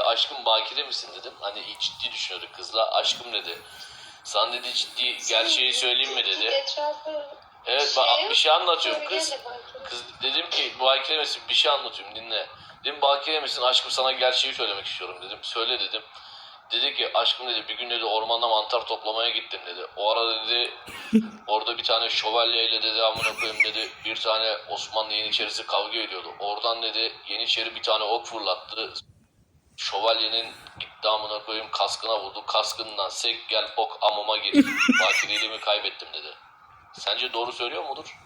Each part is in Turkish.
aşkım bakire misin dedim. Hani ciddi düşünüyorduk kızla. Aşkım dedi. Sana dedi ciddi gerçeği söyleyeyim mi dedi. Evet Şey bak yok. bir şey anlatıyorum kız. Kız dedim ki bakire misin bir şey anlatıyorum dinle. Dedim bakire misin aşkım sana gerçeği söylemek istiyorum dedim. Söyle dedim. Dedi ki aşkım dedi bir gün dedi ormanda mantar toplamaya gittim dedi. O ara dedi orada bir tane şövalyeyle dedi amına koyayım dedi bir tane Osmanlı Yeniçerisi kavga ediyordu. Oradan dedi Yeniçeri bir tane ok fırlattı. Şövalyenin gitti amına koyayım kaskına vurdu. Kaskından sek gel ok amıma gir. Bakireliğimi kaybettim dedi. Sence doğru söylüyor mudur?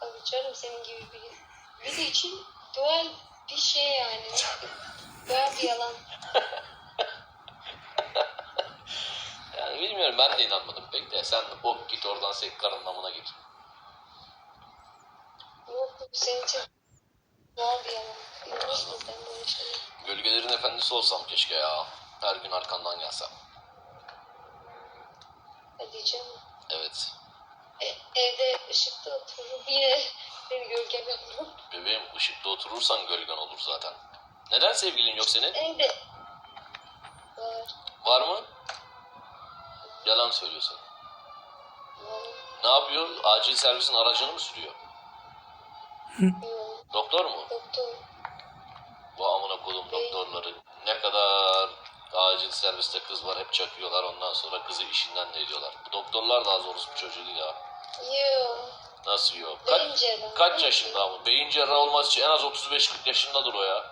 Tabii canım senin gibi biri. Biri için doğal bir şey yani. Doğal bir yalan. Yani bilmiyorum ben de inanmadım pek de. Sen ok git oradan sek karın amına git. Yok bu senin için bir böyle. Gölgelerin efendisi olsam keşke ya. Her gün arkandan gelsem. Hadi canım. Evet. E, evde ışıkta otururum yine seni gölgem yapmam. Bebeğim ışıkta oturursan gölgen olur zaten. Neden sevgilin yok senin? Evde var. Var mı? Yalan söylüyorsun. Var. Ne yapıyor? Acil servisin aracını mı sürüyor? Yok. Doktor mu? Doktor. Bu amına kodum doktorları. Ne kadar acil serviste kız var hep çakıyorlar ondan sonra kızı işinden de ediyorlar. Bu doktorlar da az orospu çocuğu değil ha. Yok. Nasıl yok? Beyin Kaç, cerrahı. kaç yaşında ama? Beyin cerrahı olması için en az 35-40 yaşındadır o ya.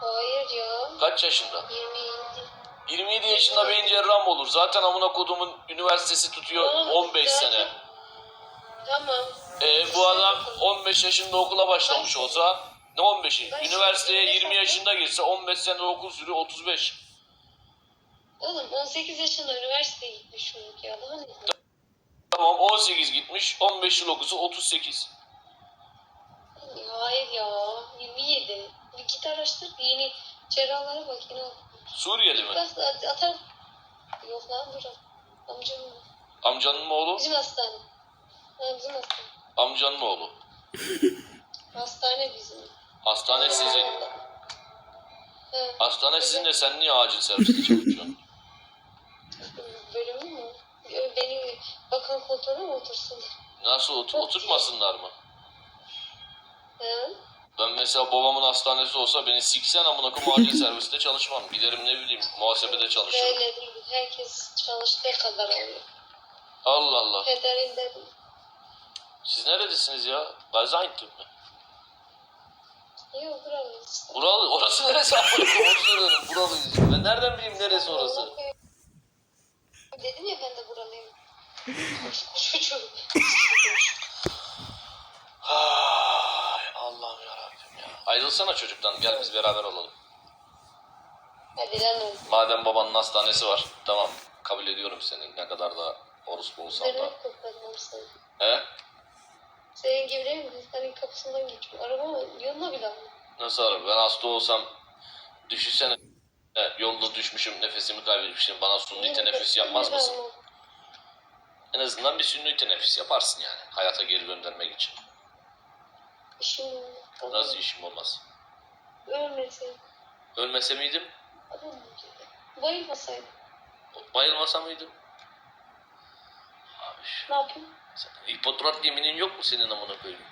Hayır ya. Kaç yaşında? 27. 27 yaşında beyin cerrahı mı olur? Zaten amına kodumun üniversitesi tutuyor Oğlum, 15 zaten- sene. Tamam. E, bu adam 15 yaşında okula başlamış olsa ne 15'i? Ben Üniversiteye şimdi 20 yaşında girse 15 sene okul sürüyor 35. Oğlum 18 yaşında üniversiteye gitmiş çocuk ya. Daha ne? Tamam 18 gitmiş 15 yıl okusa 38. Hayır ya. 27. Bir git araştır. Yeni cerrahlara bak yine. Suriyeli mi? At- atar. Yok lan dur. Amcam mı? Amcanın mı oğlu? Bizim hastane. Ha, bizim hastane. Amcanın oğlu? Hastane bizim. Hastane sizin. Ha, Hastane sizin de sen niye acil serviste çalışıyorsun? bölümü mü? Beni bakan kontrolü mü otursun? Nasıl otur oturtmasınlar mı? Ha? Ben mesela babamın hastanesi olsa beni siksen amına koyayım acil serviste çalışmam. Giderim ne bileyim muhasebede çalışırım. Böyle değil. Herkes çalıştığı kadar oluyor. Allah Allah. Pederinde Siz neredesiniz ya? Gaziantep mi? Yok buralıyız. Buralı. Orası neresi? Onu soruyorum. Buralıyız. Ben nereden bileyim neresi orası? Dedim ya ben de buralıyım. Çocuğum. Ay, Allah'ım yarabbim ya. Ayrılsana çocuktan. Gel biz beraber olalım. Hadi lan oğlum. Madem babanın hastanesi var. Tamam. Kabul ediyorum seni. Ne kadar da orospu olsan da. Üzerine kokladım seni. He? Senin gibi değil mi? Hastanenin kapısından geçiyorum. Araba yoluna bile. Nasıl araba? Ben hasta olsam düşünsene. Evet, yolda düşmüşüm, nefesimi kaybetmişim. Bana suni teneffüs yapmaz mısın? En azından bir sünni teneffüs yaparsın yani. Hayata geri göndermek için. İşim Nasıl işim olmaz? Ölmesin. Ölmese miydim? Adam Bayılmasaydı. Bayılmasa mıydım? Ne yapayım? Hipokrat yeminin yok mu senin amına koyayım?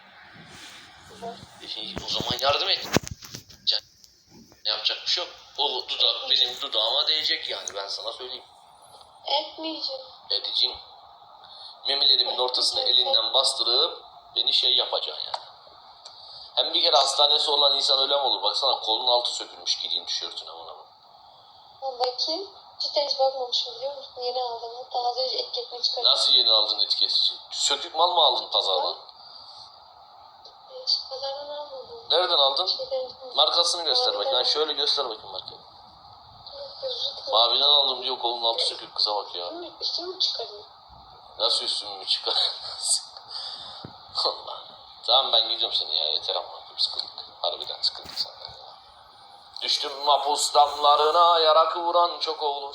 Var. E o zaman yardım et. Yapacak bir şey yok. O dudak benim dudağıma değecek yani ben sana söyleyeyim. Etmeyeceğim. Edicin memelerimin ortasına elinden bastırıp beni şey yapacaksın yani. Hem bir kere hastanesi olan insan öyle mi olur? Baksana kolun altı sökülmüş giydiğin tişörtüne buna bakayım. Cidden hiç bakmamışım biliyor musun? Yeni aldım. Hatta az önce etiketini çıkardım. Nasıl yeni aldın etiket için? Sökük mal mı aldın pazardan? Hiç pazardan almadım. Nereden aldın? Şeyden, Markasını göster bakayım. Yani şöyle göster bakayım markayı. Maviden aldım diyor kolun altı sökük kıza bak ya. Üstümü, mü çıkarayım? Nasıl üstümü çıkar? Allah. Tamam ben gidiyorum seni ya yeter ama sıkıldık. Harbiden sıkıldık senden. Düştüm mapus damlarına yarak vuran çok olur.